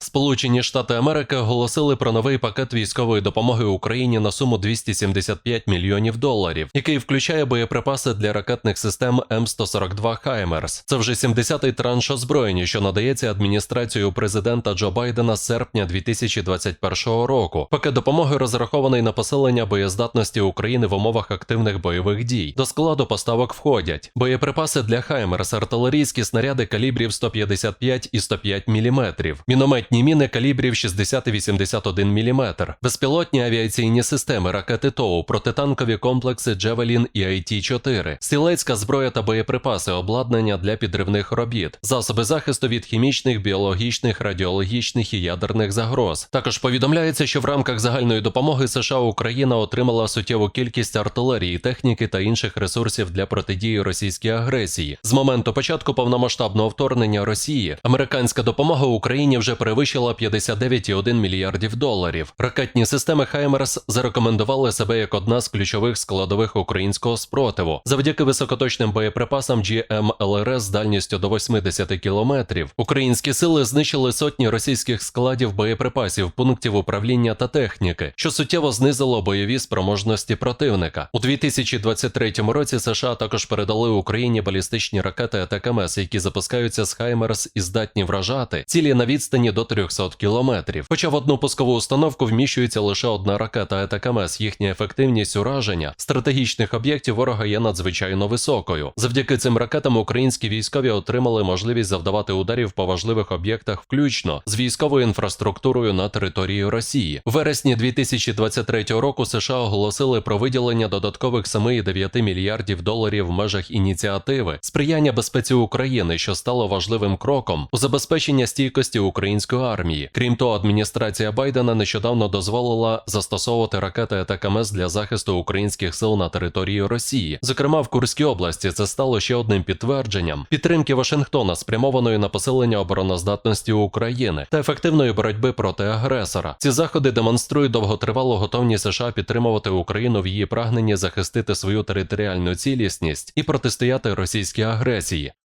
Сполучені Штати Америки оголосили про новий пакет військової допомоги Україні на суму 275 мільйонів доларів, який включає боєприпаси для ракетних систем М142 Хаймерс. Це вже 70-й транш озброєння, що надається адміністрацією президента Джо Байдена з серпня 2021 року. Пакет допомоги розрахований на посилення боєздатності України в умовах активних бойових дій. До складу поставок входять боєприпаси для Хаймерс, артилерійські снаряди калібрів 155 і 105 мм, мінометні міни калібрів 60 і 81 мм, безпілотні авіаційні системи, ракети ТОУ, протитанкові комплекси Джевелін і АйТі-4, стрілецька зброя та боєприпаси, обладнання для підривних робіт, засоби захисту від хімічних, біологічних, радіологічних і ядерних загроз. Також повідомляється, що в рамках загальної допомоги США Україна отримала суттєву кількість артилерії, техніки та інших ресурсів для протидії російській агресії. З моменту початку повномасштабного вторгнення Росії американська допомога Україні вже перевищила 59,1 мільярдів доларів. Ракетні системи Хаймерс зарекомендували себе як одна з ключових складових українського спротиву. Завдяки високоточним боєприпасам GMLRS з дальністю до 80 кілометрів. Українські сили знищили сотні російських складів боєприпасів, пунктів управління та техніки, що суттєво знизило бойові спроможності противника. У 2023 році США також передали Україні балістичні ракети АТКМС, які запускаються з Хаймерс і здатні вражати цілі на відстані до 300 кілометрів. Хоча в одну пускову установку вміщується лише одна ракета АТКМС, їхня ефективність ураження стратегічних об'єктів ворога є надзвичайно високою. Завдяки цим ракетам українські військові отримали можливість завдавати ударів по важливих об'єктах, включно з військовою інфраструктурою на території Росії. У вересні 2023 року США оголосили про виділення додаткових 7,9 мільярдів доларів в межах ініціативи сприяння безпеці України, що стало важливим кроком у забезпечення стійкості української армії. Крім того, адміністрація Байдена нещодавно дозволила застосовувати ракети АТКМС для захисту українських сил на території Росії. Зокрема, в Курській області це стало ще одним підтвердженням підтримки Вашингтона, спрямованої на посилення обороноздатності України та ефективної боротьби проти агресора. Ці заходи демонструють довготривалу готовність США підтримувати Україну в її прагненні захистити свою територіальну цілісність і протистояти російській агресії.